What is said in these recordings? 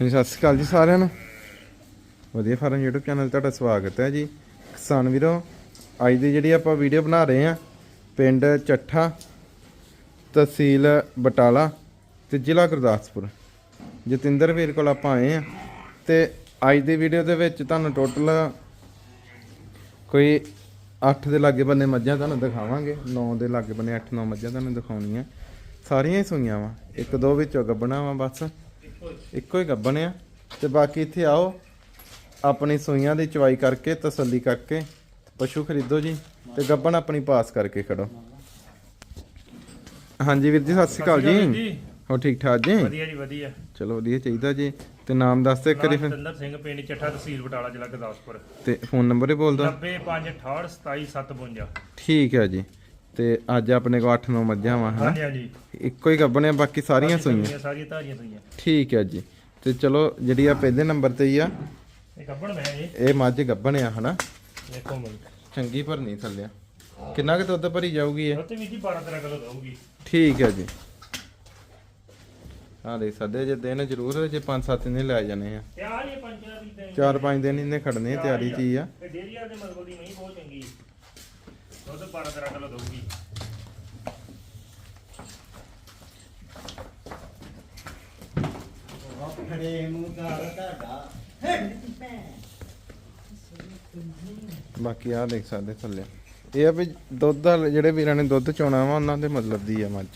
ਹਾਂਜੀ, ਸਤਿ ਸ਼੍ਰੀ ਅਕਾਲ ਜੀ ਸਾਰਿਆਂ ਨੂੰ। ਵਧੀਆ ਫਾਰਮ YouTube ਚੈਨਲ ਤੁਹਾਡਾ ਸਵਾਗਤ ਹੈ ਜੀ। ਕਿਸਾਨ ਵੀਰੋ, ਅੱਜ ਦੀ ਜਿਹੜੀ ਆਪਾਂ ਵੀਡੀਓ ਬਣਾ ਰਹੇ ਆ ਪਿੰਡ ਚੱਠਾ ਤਹਿਸੀਲ ਬਟਾਲਾ ਤੇ ਜ਼ਿਲ੍ਹਾ ਗੁਰਦਾਸਪੁਰ। ਜਤਿੰਦਰ ਵੀਰ ਕੋਲ ਆਪਾਂ ਆਏ ਆ ਤੇ ਅੱਜ ਦੀ ਵੀਡੀਓ ਦੇ ਵਿੱਚ ਤੁਹਾਨੂੰ ਟੋਟਲ ਕੋਈ 8 ਦੇ ਲਾਗੇ ਬੰਨੇ ਮੱਝਾਂ ਤੁਹਾਨੂੰ ਦਿਖਾਵਾਂਗੇ 9 ਦੇ ਲਾਗੇ ਬੰਨੇ 8-9 ਮੱਝਾਂ ਤੁਹਾਨੂੰ ਦਿਖਾਉਣੀਆਂ। ਸਾਰੀਆਂ ਹੀ ਸੂਈਆਂ ਵਾ, ਇੱਕ ਦੋ ਵਿੱਚੋਂ ਗੱਬਣਾ ਵਾ ਬਸ। ਇੱਕੋ ਹੀ ਗੱਬਣ ਆ। ਤੇ ਬਾਕੀ ਇੱਥੇ ਆਓ ਆਪਣੀ ਸੂਈਆਂ ਦੀ ਚਵਾਈ ਕਰਕੇ ਤਸੱਲੀ ਕਰਕੇ ਪਸ਼ੂ ਖਰੀਦੋ ਜੀ ਤੇ ਗੱਬਣ ਆਪਣੀ ਪਾਸ ਕਰਕੇ ਖੜੋ। ਹਾਂਜੀ ਵੀਰ ਜੀ ਸਤਿ ਸ਼੍ਰੀ ਅਕਾਲ ਜੀ। ਹੋ ਠੀਕ ਠਾਕ ਜੀ? ਵਧੀਆ ਜੀ ਵਧੀਆ। ਚਲੋ ਵਧੀਆ ਚਾਹੀਦਾ ਜੀ। ਤੇ ਨਾਮ ਦੱਸ ਦੇ ਕਰੀ ਫਿਰ। ਸਤਿੰਦਰ ਸਿੰਘ ਪਿੰਡ ਚੱਠਾ ਤਹਿਸੀਲ ਬਟਾਲਾ ਜ਼ਿਲ੍ਹਾ ਗੁਰਦਾਸਪੁਰ। ਤੇ ਫੋਨ ਨੰਬਰ ਹੀ ਬੋਲ ਦੋ 9568277752 ਠੀਕ ਹੈ ਜੀ। ਤੇ ਅੱਜ ਆਪਣੇ ਕੋਲ 8-9 ਮੱਝਾਂ ਵਾ ਹਨਾ? ਹਾਂਜੀ ਹਾਂਜੀ। ਇੱਕੋ ਹੀ ਗੱਬਣੇ ਬਾਕੀ ਸਾਰੀਆਂ ਸੂਈਆਂ? ਸਾਰੀਆਂ ਧਾਰੀਆਂ ਸੂਈਆਂ। ਠੀਕ ਹੈ ਜੀ। ਤੇ ਚਲੋ ਜਿਹੜੀ ਆ ਪਹਿਲੇ ਨੰਬਰ ਤੇ ਹੀ ਆ ਇਹ ਕੱਪਣ ਮੈਂ ਜੀ। ਇਹ ਮੱਝ ਗੱਬਣ ਆ ਹਨਾ? ਦੇਖੋ ਮੈਂ ਚੰਗੀ ਭਰਨੀ ਥੱਲੇ। ਕਿੰਨਾ ਕੁ ਦੁੱਧ ਭਰੀ ਜਾਊਗੀ ਇਹ? ਉੱਤੇ ਵੀ ਜੀ 12 13 ਕਿਲੋ ਦਊਗੀ। ਠੀਕ ਹੈ ਜੀ। ਹਾਂ ਦੇ ਸਦੇ ਜੇ ਦਿਨ ਜ਼ਰੂਰ ਜੇ 5-7 ਦਿਨ ਲੈ ਜਾਣੇ ਆ। ਤਿਆਰ ਹੀ ਪੰਚਾਂ ਦੀ ਤੇ 4-5 ਦਿਨ ਇਹਨੇ ਖੜਨੇ ਆ, ਤਿਆਰੀ ਚ ਹੀ ਆ। ਤੇ ਡੇਰੀ ਵਾਲੇ ਦੇ ਮਤਲਬ ਦੀ ਨਹੀਂ ਬਹੁਤ ਚੰਗੀ ਦੁੱਧ 12 13 ਕਿਲੋ ਦਊਗੀ ਬਾਕੀ ਆ ਦੇਖ ਸਕਦੇ ਥੱਲੇ। ਇਹ ਆ ਵੀ ਦੁੱਧ ਵਾਲੇ ਜਿਹੜੇ ਵੀਰਾਂ ਨੇ ਦੁੱਧ ਚੋਣਾ ਵਾ ਉਹਨਾਂ ਦੇ ਮਤਲਬ ਦੀ ਆ ਮੱਝ।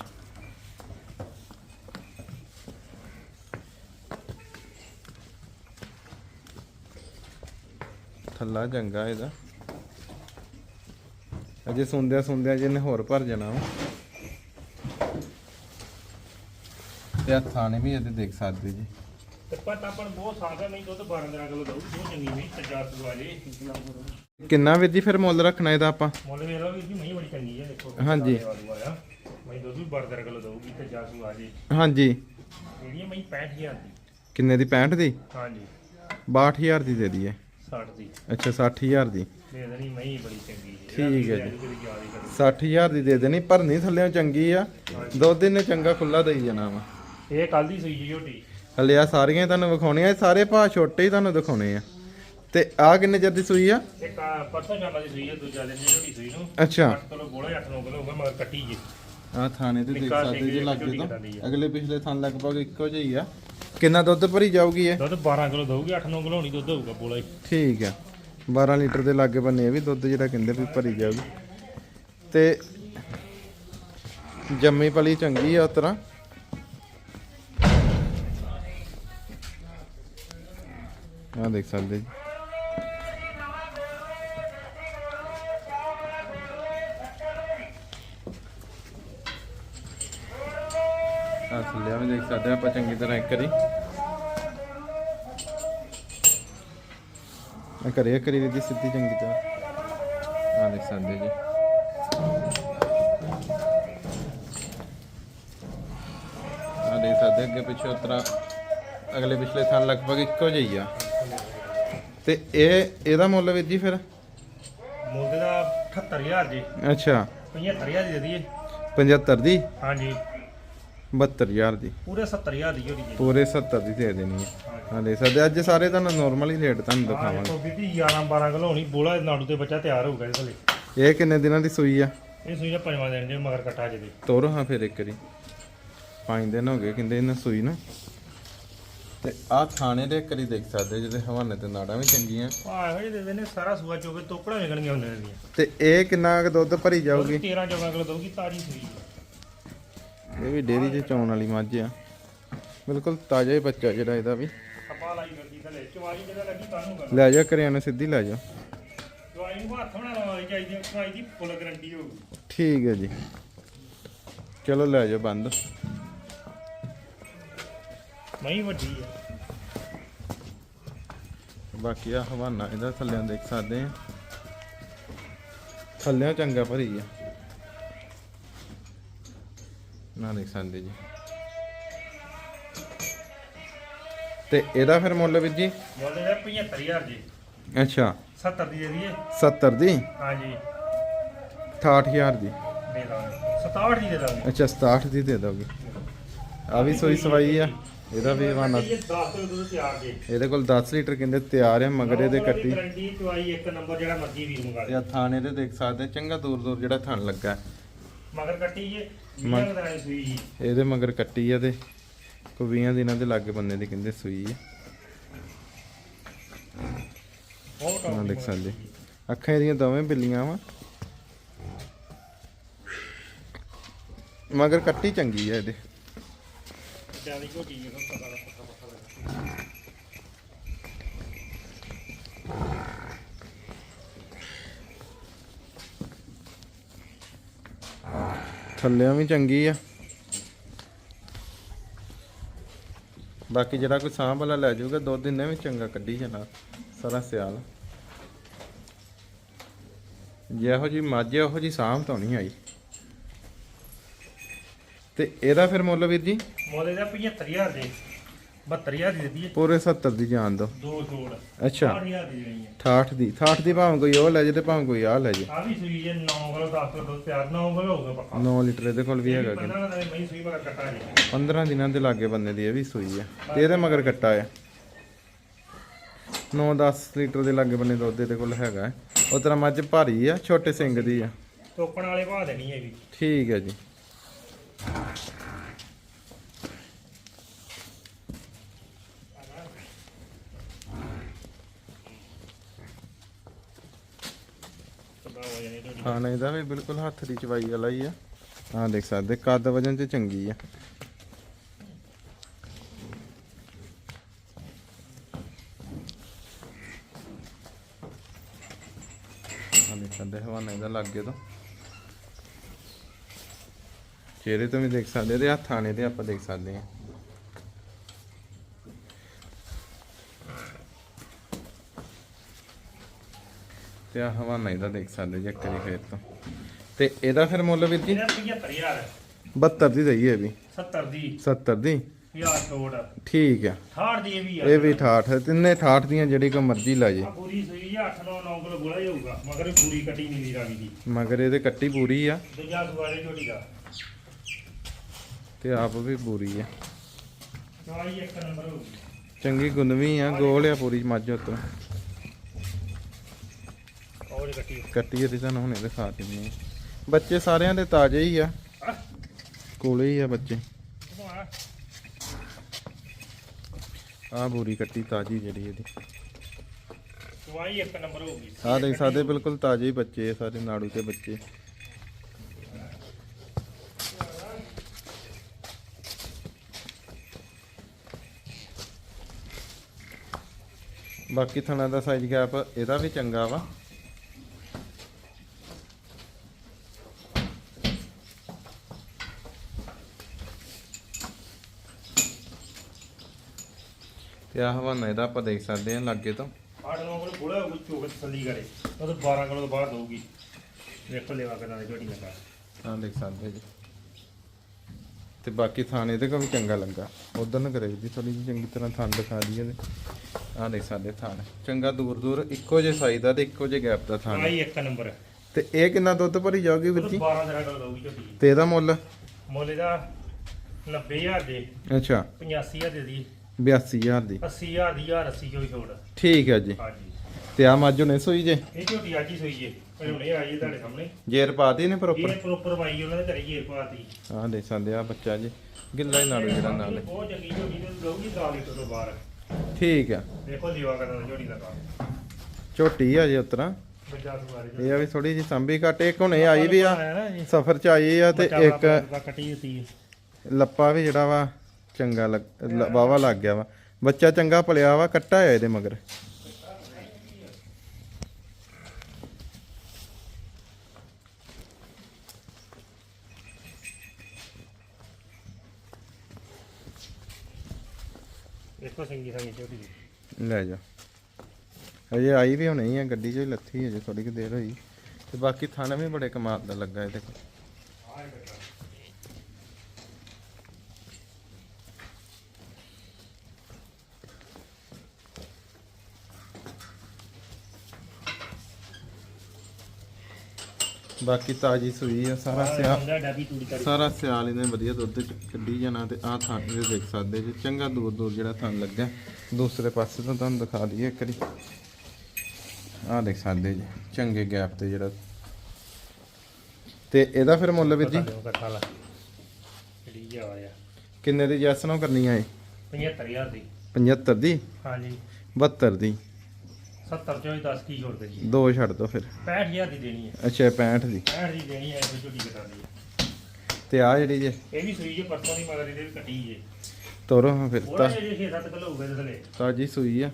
ਥੱਲਾ ਚੰਗਾ ਇਹਦਾ। ਅਜੇ ਸੁੰਦਿਆ ਸੁੰਦਿਆ ਜਿਹਨੇ ਹੋਰ ਭਰ ਜਾਣਾ ਵਾ। ਤੇ ਆ ਥਾਣੇ ਵੀ ਇਹਦੇ ਦੇਖ ਸਕਦੇ ਜੀ। ਤੇ ਪਤਾ ਆਪਾਂ ਨੂੰ ਬਹੁਤ ਸਾਦਾ ਨਹੀਂ ਦੁੱਧ 12 13 ਕਿਲੋ ਦਊਗੀ ਬਹੁਤ ਚੰਗੀ ਨਹੀਂ ਤੇ ਜਾ ਸੁਆ ਜੇ। ਕਿੰਨਾ ਵੀਰ ਜੀ ਫਿਰ ਮੁੱਲ ਰੱਖਣਾ ਇਹਦਾ ਆਪਾਂ? ਮੁੱਲ ਵੇਖ ਲਓ ਵੀ ਜੀ ਮਹੀਂ ਬੜੀ ਚੰਗੀ ਹੈ ਦੇਖੋ ਹਾਂਜੀ। ਮੈਂ ਦੁੱਧ ਵੀ 12 13 ਕਿਲੋ ਦਊਗੀ ਤੇ ਜਾ ਸੁਆ ਜੇ। ਹਾਂਜੀ। ਜਿਹੜੀ ਮਹੀਂ 65000 ਦੀ। ਕਿੰਨੇ ਦੀ 65 ਦੀ? ਹਾਂਜੀ। 62000 ਦੀ ਦੇ ਦਈਏ। 60 ਦੀ। ਅੱਛਾ 60000 ਦੀ। ਦੇ ਦੇਣੀ ਮਹੀਂ ਬੜੀ ਚੰਗੀ ਜੀ। ਠੀਕ ਹੈ ਜੀ। ਜੀ 60000 ਦੀ ਦੇ ਦੇਣੀ ਭਰਨੀ ਥੱਲੇੋਂ ਚੰਗੀ ਆ। ਦੁੱਧ ਇਹਨੇ ਚੰਗਾ ਖੁੱਲਾ ਦੇਈ ਜਾਣਾ ਵਾ। ਇਹ ਕੱਲ ਦੀ ਸੂਈ ਜੀ ਝੋਟੀ। ਹਲੇ ਆ ਸਾਰੀਆਂ ਹੀ ਤੁਹਾਨੂੰ ਵਿਖਾਉਣੀਆਂ ਇਹ ਸਾਰੇ ਭਾ ਛੋਟੇ ਹੀ ਤੁਹਾਨੂੰ ਦਿਖਾਉਣੇ ਆ। ਤੇ ਆ ਕਿੰਨੇ ਚਿਰ ਦੀ ਸੂਈ ਆ? ਇੱਕ ਆਹ ਪਰਸੋਂ ਸ਼ਾਮਾਂ ਦੀ ਸੂਈ ਹੈ ਦੂਜਾ ਦਿਨ ਦੀ ਝੋਟੀ ਸੂਈ ਨੂੰ। ਅੱਛਾ। 8 ਕਿਲੋ ਬੋਲਾ 8 9 ਕਿਲੋ ਹੋਗਾ ਮਗਰ ਕੱਟੀ ਜੀ। ਆ ਥਾਣੇ ਤੇ ਦੇਖ ਨਿੱਕਾ ਸਕਦੇ ਜੀ ਦੀ ਲੱਗੇ ਤਾਂ। ਦੀ। ਅਗਲੇ ਪਿਛਲੇ ਥਾਂ ਲਗਭਗ ਇੱਕੋ ਜਿਹੀ ਆ। ਕਿੰਨਾ ਦੁੱਧ ਭਰੀ ਜਾਊਗੀ ਇਹ? ਦੁੱਧ 12 ਕਿਲੋ ਦਊਗੀ 8 9 ਕਿਲੋ ਹੋਣੀ ਦੁੱਧ ਹੋਊਗਾ ਬੋਲਾ। ਹੀ ਠੀਕ ਆ। 12 ਲੀਟਰ ਦੇ ਲਾਗੇ ਬੰਨੇ ਇਹ ਵੀ, ਦੁੱਧ ਜਿਹੜਾ ਕਹਿੰਦੇ ਵੀ ਭਰੀ ਜਾਊਗੀ ਤੇ ਜੰਮੀ ਪਲੀ ਚੰਗੀ ਆ ਉਸ ਆ ਦੇਖ ਸਕਦੇ ਜੀ। ਆ ਥੱਲੇ ਵੀ ਦੇਖ ਸਕਦੇ ਆਪਾਂ ਚੰਗੀ ਤਰ੍ਹਾਂ ਇੱਕ ਵਾਰੀ। ਮੈਂ ਕਰਿਆ ਕਰੀ ਦੀ ਸਿੱਧੀ ਚੰਗੀ ਤਰ੍ਹਾਂ। ਆ ਦੇਖ ਸਕਦੇ ਜੀ। ਆ ਦੇਖ ਸਕਦੇ ਅੱਗੇ ਪਿੱਛੇ ਉਤਰਾ ਅਗਲੇ ਪਿਛਲੇ ਥਾਂ ਲਗਭਗ ਇੱਕੋ ਜਿਹੀ ਆ। ਤੇ ਇਹ ਇਹਦਾ ਮੁੱਲ ਵੀਰ ਜੀ ਫਿਰ? ਮੁੱਲ ਦਾ 78000 ਜੀ। ਅੱਛਾ। 75000 ਦੀ ਦੇ ਦਈਏ। 75 ਦੀ? ਹਾਂਜੀ। 72000 ਦੀ। ਪੂਰੇ 70000 ਦੀ ਝੋਟੀ ਜੀ ਪੂਰੇ 70 ਦੀ ਦੇ ਦੇਣੀ ਹੈ। ਹਾਂ ਦੇਖ ਸਕਦੇ। ਅੱਜ ਸਾਰੇ ਤੁਹਾਨੂੰ ਨਾਰਮਲ ਹੀ ਰੇਟ ਤੁਹਾਨੂੰ ਦਿਖਾਵਾਂਗੇ। ਦੇਖੋ ਵੀਰ ਜੀ 11 12 ਕਿਲੋ ਹੋਣੀ ਬੋਲਾ ਨਾੜੂ ਤੇ ਬੱਚਾ ਤਿਆਰ ਹੋਊਗਾ ਇਸ ਲਈ ਇਹ ਕਿੰਨੇ ਦਿਨਾਂ ਦੀ ਸੂਈ ਆ? ਇਹ ਸੂਈ ਦਾ ਪੰਜਵਾਂ ਦਿਨ ਜੇ ਮਗਰ ਕੱਟਾ ਜੇ। ਦੇ ਤੋਰੋ ਹਾਂ ਫਿਰ ਇੱਕ ਵਾਰੀ। ਪੰਜ ਦਿਨ ਹੋ ਗਏ ਕਹਿੰਦੇ ਇਹਨਾਂ ਸੂਈ ਨਾ। ਤੇ ਆਹ ਥਾਣੇ ਦੇ ਕਰੀ ਦੇਖ ਸਕਦੇ ਜਿਹਦੇ ਹਵਾਨੇ ਤੇ ਨਾੜਾਂ ਵੀ ਚੰਗੀਆਂ। ਆਹ ਇਹੋ ਜਿਹੇ ਦੇ ਦੇਣੇ ਸਾਰਾ ਸੂਆ ਚੋ ਕੇ ਤੋਕੜਾ ਨਿਕਲਣੀਆਂ ਹੁੰਦੀਆਂ ਦੀਆਂ ਤੇ ਇਹ ਕਿੰਨਾ ਕੁ ਦੁੱਧ ਭਰੀ ਜਾਊਗੀ? 13 14 ਕਿਲੋ ਦਊਗੀ ਤਾਜੀ ਸੂਈ ਇਹ ਵੀ ਡੇਰੀ 'ਚ ਚੌਣ ਵਾਲੀ ਮੱਝ ਆ। ਬਿਲਕੁਲ ਤਾਜ਼ਾ ਹੀ ਬੱਚਾ ਜਿਹੜਾ ਇਹਦਾ ਵੀ। ਖਪਾ ਲਾਈ ਕਰਦੀ ਥਲੇ। ਚਵਾਈ ਜਿਹੜਾ ਲੱਗੀ ਕਾਹਨੂੰ ਕਰ। ਲੈ ਜਾ ਕਰਿਆਨੇ ਸਿੱਧੀ ਲੈ ਜਾ ਦਵਾਈ ਨੂੰ ਹੱਥ ਨਾਲ ਲਵਾਈ ਚਾਹੀਦੀ ਹੈ ਦਵਾਈ ਦੀ ਫੁੱਲ ਗਰੰਟੀ ਹੋਊਗੀ ਠੀਕ ਹੈ ਜੀ। ਚਲੋ ਲੈ ਜਾ ਬੰਦ। ਨਹੀਂ ਵੱਡੀ ਹੈ ਬਾਕੀ ਆ ਹਵਾਨਾ ਇਹਦਾ ਥੱਲਿਆਂ ਦੇਖ ਸਕਦੇ ਆ। ਥੱਲਿਆਂ ਚੰਗਾ ਭਰੀ ਆ। ਨਾ ਦੇਖ ਸਕਦੇ ਜੀ। ਤੇ ਇਹਦਾ ਫਿਰ ਮੁੱਲ ਵੀਰ ਜੀ? ਬੋਲਦੇ ਨੇ 75000 ਜੀ। ਅੱਛਾ। 70 ਦੀ ਦੇ ਦਈਏ। 70 ਦੀ? ਹਾਂਜੀ। 68000 ਦੀ। ਦੇ ਦਾਂਗੇ। 67 ਦੀ ਦੇ ਦਾਂਗੇ। ਅੱਛਾ 67 ਦੀ ਦੇ ਦੋਗੇ। ਆ ਵੀ ਸੋਈ ਸਵਾਈ ਆ। ਇਹਦਾ ਵੀ ਇਹ 10 ਕਿਲੋ ਦੁੱਧ ਤਿਆਰ ਜੇ। ਇਹਦੇ ਕੋਲ 10 ਲੀਟਰ ਕਹਿੰਦੇ ਤਿਆਰ ਆ ਮਗਰ ਇਹਦੇ ਕੱਟੀ। ਗਰੰਟੀ ਚਵਾਈ ਇੱਕ ਨੰਬਰ ਜਿਹੜਾ ਮਰਜ਼ੀ ਵੀਰ ਮੰਗਾ ਤੇ ਲੈ ਆ ਥਾਣੇ ਦੇ ਦੇਖ ਸਕਦੇ ਚੰਗਾ ਦੂਰ ਦੂਰ ਜਿਹੜਾ ਥਣ ਲੱਗਾ। ਮਗਰ ਕੱਟੀ ਜੇ ਮਗ- 20 ਦਿਨਾਂ ਦੀ ਸੂਈ ਜੀ। ਇਹਦੇ ਮਗਰ ਕੱਟੀ ਆ ਤੇ ਕੋਈ 20 ਦਿਨਾਂ ਦੇ ਲਾਗੇ ਬੰਦੇ ਦੀ ਕਹਿੰਦੇ ਸੂਈ ਆ। ਆਹ ਟੌਪ ਦੇਖ ਸਕਦੇ। ਅੱਖਾਂ ਇਹਦੀਆਂ ਦੋਵੇਂ ਬਿੱਲੀਆਂ ਵਾ। ਮਗਰ ਕੱਟੀ ਚੰਗੀ ਆ ਇਹਦੇ। ਜ਼ਿਆਦਾ ਝੋਟੀ ਜੇ ਪਤਾ ਪਤਾ ਪਤਾ ਲੱਗ ਥੱਲਿਆਂ ਵੀ ਚੰਗੀ ਆ। ਬਾਕੀ ਜਿਹੜਾ ਕੋਈ ਸਾਂਭ ਵਾਲਾ ਲੈ ਜਾਊਗਾ ਦੁੱਧ ਦਿਨ ਵੀ ਚੰਗਾ ਕੱਢੀ ਜਾਣਾ ਸਾਰਾ ਸਿਆਲ। ਜਿਹੋ ਜੀ ਮੱਝ ਆ, ਉਹੋ ਜੀ ਸਾਂਭ ਤਾਂ ਨਹੀਂ ਆਈ। ਤੇ ਇਹਦਾ ਫਿਰ ਮੁੱਲ ਵੀਰ ਜੀ? ਮੋਲੇ ਦਾ 75000 ਦੇ। 72000 ਦੀ ਦਿੱਤੀ ਹੈ। ਪੂਰੇ 70 ਦੀ ਜਾਣ ਦੋ। ਦੋ ਛੋੜ ਅੱਛਾ। 8000 ਦੀ ਦੇਣੀ ਹੈ। 68 ਦੀ 68 ਦੀ ਭਾਵੇਂ ਕੋਈ ਉਹ ਲੈ ਜੇ ਤੇ ਭਾਵੇਂ ਕੋਈ ਆ ਲੈ ਜੇ। ਆ ਵੀ ਸੂਈ ਜੇ 9 ਕਿਲੋ 10 ਕਿਲੋ ਦੁੱਧ ਤਿਆਰ 9 ਕਿਲੋ ਹੋਊਗਾ ਪੱਕਾ। 9 ਲੀਟਰ ਇਹਦੇ ਕੋਲ ਵੀ ਹੈਗਾ ਕਿ 15 ਦਿਨ ਮਈ ਸੂਈ ਵਾਲਾ ਕੱਟਾ ਜੀ। 15 ਦਿਨਾਂ ਦੇ ਲਾਗੇ ਬੰਦੇ ਦੀ ਇਹ ਵੀ ਸੂਈ ਆ। ਤੇ ਇਹਦੇ ਮਗਰ ਕੱਟਾ ਆ। 9-10 ਲੀਟਰ ਦੇ ਲਾਗੇ ਬੰਨੇ ਦੁੱਧ ਇਹਦੇ ਕੋਲ ਹੈਗਾ। ਹੈ। ਉਹ ਤਰ੍ਹਾਂ ਮੱਝ ਭਾਰੀ ਆ ਛੋਟੇ ਸਿੰਘ ਦੀ ਆ। ਟੋਕਣ ਵਾਲੇ ਭਾਅ ਦੇਣੀ ਹੈ ਵੀ। ਠੀਕ ਹੈ ਜੀ। ਹੋ ਜਾਣੀ ਤੁਹਾਡੀ ਖਾਣਾ ਇਹਦਾ ਵੀ ਬਿਲਕੁਲ ਹੱਥ ਦੀ ਚਵਾਈ ਵਾਲਾ ਹੀ ਆ। ਆਹ ਦੇਖ ਸਕਦੇ, ਕੱਦ ਵਜਨ ਚ ਚੰਗੀ ਆ। ਸਕਦੇ, ਹਵਾਨਾ ਇਹਦਾ ਲੱਗੇ ਤੋਂ। ਚਿਹਰੇ ਤੋਂ ਵੀ ਦੇਖ ਸਕਦੇ ਤੇ ਹੱਥਾਂ ਨੇ ਤੇ ਆਪਾਂ ਦੇਖ ਸਕਦੇ ਹਾਂ ਤੇ ਆ ਹਵਾਨਾ ਇਹਦਾ ਦੇਖ ਸਕਦੇ ਜੀ ਕਰੀ ਫੇਰ ਤੋਂ। ਤੇ ਇਹਦਾ ਫਿਰ ਮੁੱਲ ਵੀਰ ਜੀ? ਇਹਦਾ 75000 72 ਦੀ ਦਈ ਇਹ ਵੀ। 70 ਦੀ। 70 ਦੀ? 1000 ਛੋੜ ਠੀਕ ਆ। 68 ਦੀ ਇਹ ਵੀ ਆ। ਇਹ ਵੀ 68 ਤਿੰਨੇ 68 ਦੀਆਂ ਜਿਹੜੀ ਕੋ ਮਰਜ਼ੀ ਲਾ ਜੇ। ਪੂਰੀ ਸੂਈ ਆ 8 9 9 ਕਿਲੋ ਗੋਲਾ ਹੀ ਹੋਊਗਾ। ਮਗਰ ਇਹ ਪੂਰੀ ਕੱਟੀ ਨਹੀਂ ਦੀ ਰਾਵੀ ਦੀ। ਮਗਰ ਇਹਦੇ ਕੱਟੀ ਪੂਰੀ ਆ। ਦੂਜਾ ਸਵਾਲੇ ਝੋਟੀ ਦਾ। ਤੇ ਆਪ ਵੀ ਪੂਰੀ ਆ। ਚਵਾਈ ਇੱਕ ਨੰਬਰ ਹੋਊਗੀ ਚੰਗੀ ਗੁੰਦਵੀ ਆ ਗੋਲ ਆ ਪੂਰੀ ਮੱਝ ਉੱਤੋਂ ਉਹ ਕੱਟੀ ਕੱਟੀ ਇਹਦੀ ਤੁਹਾਨੂੰ ਹੁਣੇ ਦਿਖਾ ਦਿੰਦੇ ਆ। ਬੱਚੇ ਸਾਰਿਆਂ ਦੇ ਤਾਜ਼ੇ ਹੀ ਆ। ਕੋਲੇ ਹੀ ਆ ਬੱਚੇ। ਆ ਆ ਕੱਟੀ ਤਾਜ਼ੀ ਜਿਹੜੀ ਇਹਦੀ। ਚਵਾਈ ਇੱਕ ਨੰਬਰ ਹੋਊਗੀ ਆ ਦੇਖ ਸਕਦੇ ਬਿਲਕੁਲ ਤਾਜ਼ੇ ਹੀ ਬੱਚੇ ਆ ਸਾਰੇ ਨਾੜੂ ਤੇ ਬੱਚੇ। ਬਾਕੀ ਥਣਾ ਦਾ ਸਾਈਜ਼ ਗੈਪ ਇਹਦਾ ਵੀ ਚੰਗਾ ਵਾ। ਤੇ ਆ ਹਵਾਨਾ ਇਹਦਾ ਆਪਾਂ ਦੇਖ ਸਕਦੇ ਹਾਂ ਲਾਗੇ ਤੋਂ। 8 9 ਕਿਲੋ ਗੋਲਾ ਹੋਊਗਾ ਝੋਕ ਤਸੱਲੀ ਕਰੇ। ਉਹ ਤਾਂ 12 ਕਿਲੋ ਤੋਂ ਬਾਹਰ ਦਊਗੀ। ਵੇਖੋ ਲੈਵਾ ਕਰਨਾ ਦੀ ਝੋਟੀ ਲੱਗਾ ਹਾਂ ਦੇਖ ਸਕਦੇ ਜੀ। ਤੇ ਬਾਕੀ ਥਾਣ ਇਹਦੇ ਕੋ ਵੀ ਚੰਗਾ ਲੱਗਾ। ਉਧਰ ਨੂੰ ਕਰੇ ਜੀ ਥੋੜੀ ਜਿਹੀ ਚੰਗੀ ਤਰ੍ਹਾਂ ਥਾਣ ਦਿਖਾ ਦਈਏ ਤੇ ਆਹ ਦੇਖ ਸਕਦੇ ਥਾਣ ਚੰਗਾ ਦੂਰ ਦੂਰ ਇੱਕੋ ਜਿਹੇ ਸਾਈਜ਼ ਦਾ ਤੇ ਇੱਕੋ ਜਿਹੇ ਗੈਪ ਦਾ ਥਾਣ ਚਵਾਈ ਇੱਕ ਨੰਬਰ ਤੇ ਇਹ ਕਿੰਨਾ ਦੁੱਧ ਭਰੀ ਜਾਊਗੀ ਵੀਰ ਜੀ 12 ਦਿਨਾਂ ਕਿਲੋ ਦਊਗੀ ਝੋਟੀ। ਤੇ ਇਹਦਾ ਮੁੱਲ? ਮੁੱਲ ਦਾ 90000 ਦੇ। ਅੱਛਾ। 85000 ਦੇ ਦੀ 82000 ਦੀ। 80000 ਦੀ 1080 ਚੋਂ ਹੀ ਛੋੜ ਠੀਕ ਹੈ ਜੀ। ਹਾਂਜੀ। ਤੇ ਆ ਮੱਝ ਹੁਣੇ ਸੋਈ ਜੇ? ਇਹ ਝੋਟੀ ਅੱਜ ਹੀ ਸੋਈ ਜੇ। ਪਰ ਹੁਣੇ ਆਈ ਤੁਹਾਡੇ ਸਾਹਮਣੇ। ਜੇਰ ਪਾਤੀ ਨੇ ਪ੍ਰੋਪਰ ਇਹ ਪ੍ਰੋਪਰ ਪਾਈ ਉਹਨਾਂ ਦੇ ਘਰੇ ਜੇਰ ਪਾਤੀ। ਆਹ ਦੇਖ ਸਕਦੇ ਆ ਬੱਚਾ ਜੀ। ਗਿੱਲਾ ਹੀ ਨਾਲੂ ਜਿਹੜਾ ਨਾਲ। ਹੈ। ਬਹੁਤ ਚੰਗੀ ਝੋਟੀ ਤੇ ਲਊਗੀ 10 ਲੀਟਰ ਤੋਂ ਬਾਹਰ। ਠੀਕ ਆ। ਦੇਖੋ ਲੀਵਾ ਕਰਦਾ ਝੋਟੀ ਦਾ ਕੰਮ। ਝੋਟੀ ਆ ਜੇ ਉਤਰਾ। ਬੱਜਾ ਇਹ ਆ ਵੀ ਥੋੜੀ ਜਿਹੀ ਸੰਭੀ ਘੱਟ। ਇੱਕ ਹੁਣੇ ਆਈ ਵੀ ਆ। ਨਾ ਜੀ ਸਫਰ ਚ ਆਈ ਆ ਤੇ ਇੱਕ ਕੱਟੀ ਲੱਪਾ ਵੀ ਜਿਹੜਾ ਵਾ ਚੰਗਾ ਲੱਗ ਵਾਵਾ ਲੱਗ ਗਿਆ ਵਾ। ਬੱਚਾ ਚੰਗਾ ਪਲਿਆ ਵਾ ਕੱਟਾ ਆ ਇਹਦੇ ਮਗਰ। ਦੇਖੋ ਸਿੰਗੀ ਸੰਗੀ ਝੋਟੀ ਦੀ ਲੈ ਜਾ। ਅਜੇ ਆਈ ਵੀ ਹੁਣੇ ਆ ਗੱਡੀ 'ਚੋਂ ਹੀ ਲੱਥੀ ਅਜੇ ਥੋੜੀ ਕਿ ਦੇਰ ਹੋਈ। ਤੇ ਬਾਕੀ ਥਾਣਾ ਵੀ ਬੜੇ ਕਮਾਲ ਦਾ ਲੱਗਾ ਇਹਦੇ ਕੋਲ। ਬਾਕੀ ਤਾਜੀ ਸੂਈ ਆ ਸਾਰਾ ਸਿਆਲ ਹੁੰਦਾ ਡਾਬੀ ਤੂੜੀ ਕਰੀ ਸਾਰਾ ਸਿਆਲ ਇਹਨੇ ਵਧੀਆ ਦੁੱਧ ਕੱਢੀ ਜਾਣਾ ਤੇ ਆਹ ਥਾਂ ਇਹ ਦੇਖ ਸਕਦੇ ਜੀ। ਚੰਗਾ ਦੂਰ ਦੂਰ ਜਿਹੜਾ ਥਾਂ ਲੱਗਾ। ਦੂਸਰੇ ਪਾਸੇ ਤੋਂ ਤੁਹਾਨੂੰ ਦਿਖਾ ਦਈਏ ਇੱਕ ਵਾਰੀ। ਆਹ ਦੇਖ ਸਕਦੇ ਜੀ ਚੰਗੇ ਗੈਪ ਤੇ ਜਿਹੜਾ। ਤੇ ਇਹਦਾ ਫਿਰ ਮੁੱਲ ਵੀਰ ਜੀ? ਕਿੰਨੇ ਦੀ ਜੈਸ ਨੂੰ ਕਰਨੀ ਆ ਇਹ? 75000 ਦੀ। 75 ਦੀ? ਹਾਂਜੀ। 72 ਦੀ। 70 ਚੋਂ ਹੀ 10 ਕੀ ਛੋੜ ਦੇ ਜੀ ਦੋ ਛੱਡ ਦੋ ਫਿਰ। 65000 ਦੀ ਦੇਣੀ ਹੈ। ਅੱਛਾ 65 ਦੀ। 65 ਦੀ ਦੇਣੀ ਹੈ ਕੋਈ ਝੋਟੀ ਕਟਾ ਦੀ ਤੇ ਆ ਜਿਹੜੀ ਜੇ? ਇਹ ਵੀ ਸੂਈ ਜੇ ਪਰਸੋਂ ਦੀ ਮਗਰ ਇਹਦੇ ਵੀ ਕੱਟੀ ਜੇ। ਤੋਰੋ ਹਾਂ ਫਿਰ ਉਹਦਾ ਤਾਂ ਜੇ 6-7 ਕਿਲੋ ਹੋਊਗਾ ਇਹਦੇ ਥਲੇ। ਤਾਜੀ ਸੂਈ ਆ।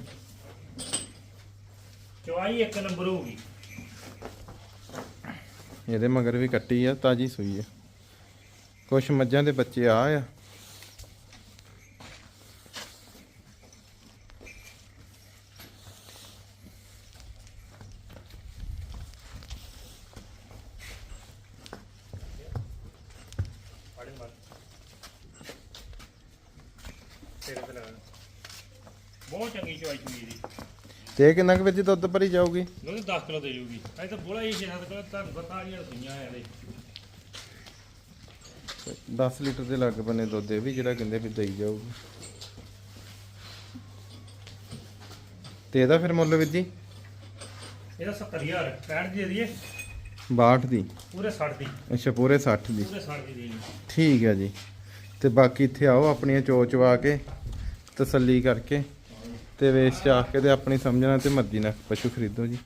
ਚਵਾਈ ਇੱਕ ਨੰਬਰ ਹੋਊਗੀ। ਇਹਦੇ ਮਗਰ ਵੀ ਕੱਟੀ ਆ ਤਾਜੀ ਸੂਈ ਆ। ਕੁਛ ਮੱਝਾਂ ਦੇ ਬੱਚੇ ਆ ਆ। ਬਹੁਤ ਚੰਗੀ ਦੀ। ਤੇ ਇਹ ਕਿੰਨਾ ਕੁ ਵਿੱਚ ਦੁੱਧ ਭਰੀ ਜਾਊਗੀ? ਉਹਨੇ 10 ਕਿਲੋ ਦੇ ਜੂਗੀ। ਅਜੇ ਤਾਂ ਬੋਲਾ ਹੀ 6-7 ਕਿਲੋ ਤੁਹਾਨੂੰ ਪਤਾ ਹੀ ਸੁਈਆਂ ਆ ਇਹਦੇ। 10 ਲੀਟਰ ਦੇ ਲੱਗ ਬਨੇ ਦੁੱਧ ਇਹ ਵੀ ਜਿਹੜਾ ਕਹਿੰਦੇ ਵੀ ਦਈ ਜਾਊਗੀ। ਤੇ ਇਹਦਾ ਫਿਰ ਮੁੱਲ ਵੀਰ ਜੀ? ਇਹਦਾ 70000 65 ਦੀ ਦੇ ਦਈਏ। 62 ਦੀ। ਪੂਰੇ 60 ਦੀ। ਅੱਛਾ ਪੂਰੇ 60 ਦੀ। ਪੂਰੇ 60 ਦੀ ਦੇਣੀ ਠੀਕ ਹੈ ਜੀ। ਤੇ ਬਾਕੀ ਇੱਥੇ ਆਓ ਆਪਣੀਆਂ ਚੋਚਵਾ ਕੇ। ਤਸੱਲੀ ਕਰਕੇ ਤੇ ਵੇਚ ਚ ਆ ਕੇ ਤੇ ਆਪਣੀ ਸਮਝਣਾ ਤੇ ਮਰਜ਼ੀ ਨਾਲ ਪਸ਼ੂ ਖਰੀਦੋ ਜੀ।